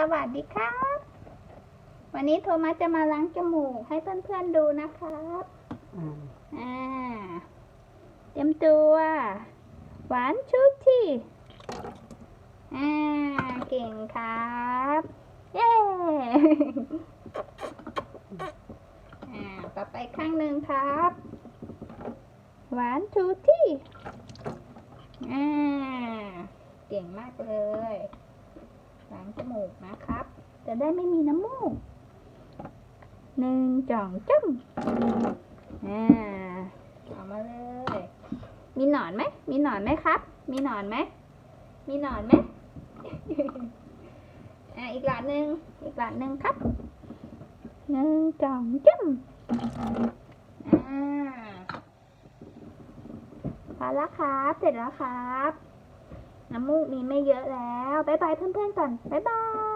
สวัสดีครับ วันนี้โทมัสจะมาล้างจมูกให้เพื่อนๆดูนะครับอ่าเตรียมตัว หวานชุดที่อ่าเก่งครับเย้อ่าต่อไปข้างหนึ่งครับ หวานชูที่อ่าเก่งมากเลยล้างจมูกนะครับ จะ ได้ไม่มีน้ำมูกหนึ่งจ่องจ้ำอ่าเอามาเลย มีหนอนไหม มีหนอนไหมครับ มีหนอนไหม มีหนอนไหมอ่าอีกหลอดหนึ่งอีกหลอดหนึ่งครับหนึ่งจ่องจ้ำอ่าพอแล้วครับ เสร็จแล้วครับ น้ำมูกมีไม่เยอะแล้วบายบายเพื่อนๆก่อนบายบาย